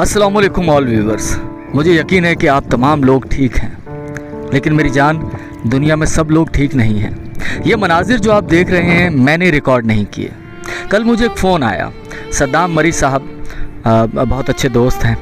अस्सलाम वालेकुम all viewers मुझे यकीन है कि आप तमाम लोग ठीक हैं, लेकिन मेरी जान दुनिया में सब लोग ठीक नहीं हैं। ये मनाजिर जो आप देख रहे हैं, मैंने रिकॉर्ड नहीं किए। कल मुझे एक फ़ोन आया। सद्दाम मरी साहब बहुत अच्छे दोस्त हैं।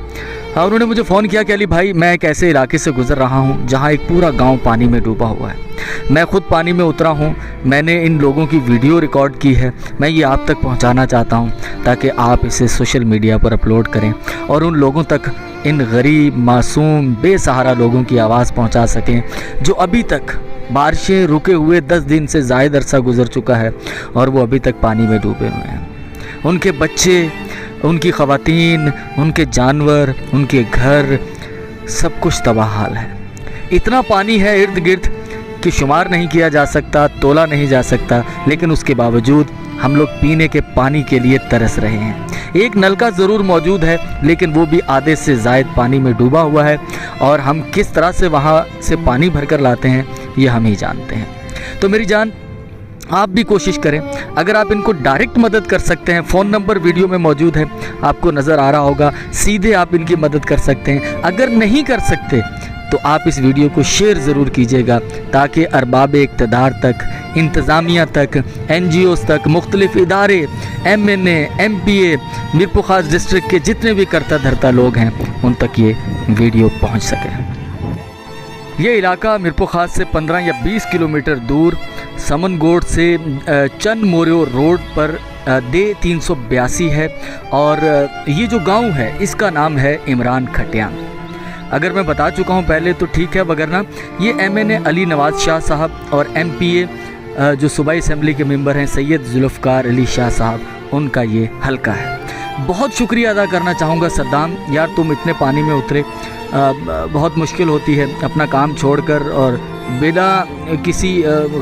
और उन्होंने मुझे फ़ोन किया कि अली भाई, मैं एक ऐसे इलाके से गुज़र रहा हूँ, जहाँ एक पूरा गाँव पानी में डूबा हुआ है। मैं खुद पानी में उतरा हूँ। मैंने इन लोगों की वीडियो रिकॉर्ड की है। मैं ये आप तक पहुँचाना चाहता हूँ, ताकि आप इसे सोशल मीडिया पर अपलोड करें और उन लोगों तक, इन गरीब, मासूम, बेसहारा लोगों की आवाज़ पहुँचा सकें, जो अभी तक बारिशें रुके हुए दस दिन से ज़ायद अरसा गुजर चुका है और वो अभी तक पानी में डूबे हुए हैं। उनके बच्चे उनकी ख़वातीन, उनके जानवर, उनके घर, सब कुछ तबाह हाल है। इतना पानी है इर्द गिर्द कि शुमार नहीं किया जा सकता, तोला नहीं जा सकता, लेकिन उसके बावजूद हम लोग पीने के पानी के लिए तरस रहे हैं। एक नलका ज़रूर मौजूद है, लेकिन वो भी आधे से ज़ायद पानी में डूबा हुआ है, और हम किस तरह से वहाँ से पानी भर कर लाते हैं, ये हम ही जानते हैं। तो मेरी जान आप भी कोशिश करें। अगर आप इनको डायरेक्ट मदद कर सकते हैं, फ़ोन नंबर वीडियो में मौजूद है, आपको नज़र आ रहा होगा, सीधे आप इनकी मदद कर सकते हैं। अगर नहीं कर सकते तो आप इस वीडियो को शेयर ज़रूर कीजिएगा, ताकि अरबाब इकतदार तक, इंतज़ामिया तक एन तक, मुख्तलिफ़ इदारे M N M P A Mirpurkhas district के जितने भी करता धरता लोग हैं, उन तक ये वीडियो पहुँच सके। ये इलाका मिरपो खास से 15 या 20 किलोमीटर दूर, समनगोड से चंद मोरियो रोड पर दे तीन सौ बयासी है और ये जो गाँव है, इसका नाम है इमरान खटियान अगर मैं बता चुका हूँ पहले तो ठीक है वगरना ये M N A Ali Nawaz Shah साहब और एम पी ए जो सूबाई असम्बली के मेंबर हैं, सैयद जुल्फ़कार अली शाह साहब, उनका ये हल्का है। बहुत शुक्रिया अदा करना चाहूँगा सद्दाम। यार, तुम इतने पानी में उतरे। बहुत मुश्किल होती है अपना काम छोड़कर और बिना किसी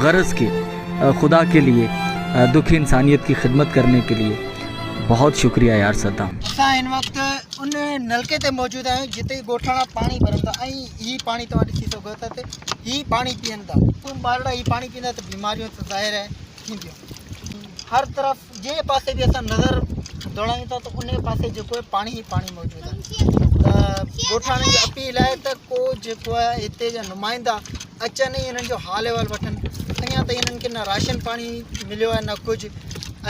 गरज़ के खुदा के लिए दुखी इंसानियत की खिदमत करने के लिए। बहुत शुक्रिया यार सद्दाम। असां हिन वक़्तु उन नलके ते मौजूदु आहियूं, जिते ॻोठाणा पाणी भरनि था ऐं हीउ पाणी तव्हां ॾिसी सघो था त हीउ पाणी पीअनि था तूं ॿारड़ा हीउ पाणी पीअंदा, त बीमारियूं त ज़ाहिर आहे। हर तरफ़ जंहिं पासे बि असां नज़र दौड़ायूं था त उन पासे जेको आहे पाणी ई पाणी मौजूदु आहे त जी अपील आहे त को जेको आहे हिते जा नुमाइंदा अचनि ई हिननि जो हाल अहिवाल वठनि अञा ताईं हिननि खे न राशन पाणी मिलियो आहे न कुझु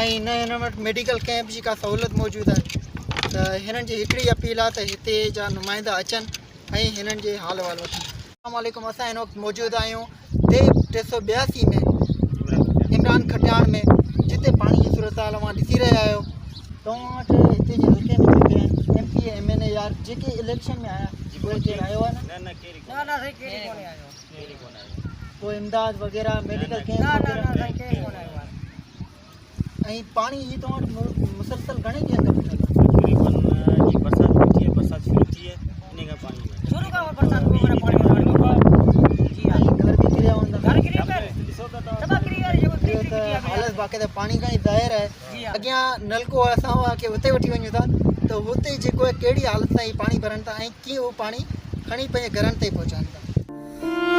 ऐं न हिन वटि मेडिकल कैंप जी का सहूलियत मौजूदु आहे त हिननि जी हिकिड़ी अपील आहे त हिते जा नुमाइंदा अचनि ऐं हिननि जे हाल अहिवाल वठनि अलाम असां हिन वक़्तु मौजूदु आहियूं देव टे सौ ॿियासी में इमरान खटियाण में जिते पाणी जी सूरत हाल तव्हां ॾिसी रहिया आहियो तव्हां वटि हिते जे हल्के में जेके आहिनि M P M N A यार जेके इलेक्शन में आया। उहे केरु आयो। आहे न कोई इमदाद वग़ैरह मेडिकल कैंप ऐं पाणी ही तव्हां वटि मुसलसल घणे ॾींहंनि खां पुठियाँ तकरीबन जी बरसात बीठी है बरसात शुरू थी है इन का पानी में शुरू का बरसात को मेरा पानी में जी हाँ ऐं घर बि किरिया हूंदा घर की रिपेयर ॾिसो त तव्हां तबाह करी वाली जो इहो क्लिक त किया हालत बाक़ाइदा पाणी खां ई ज़ाहिर आहे जी हाँ। अॻियाँ नलको असां हुआ वो हुते वठी वञूं था त हुते जेको आहे कहिड़ी हालत सां पानी भरन भरनि था ऐं कीअं उहो पाणी खणी पंहिंजे घरनि ताईं पहुचाइनि था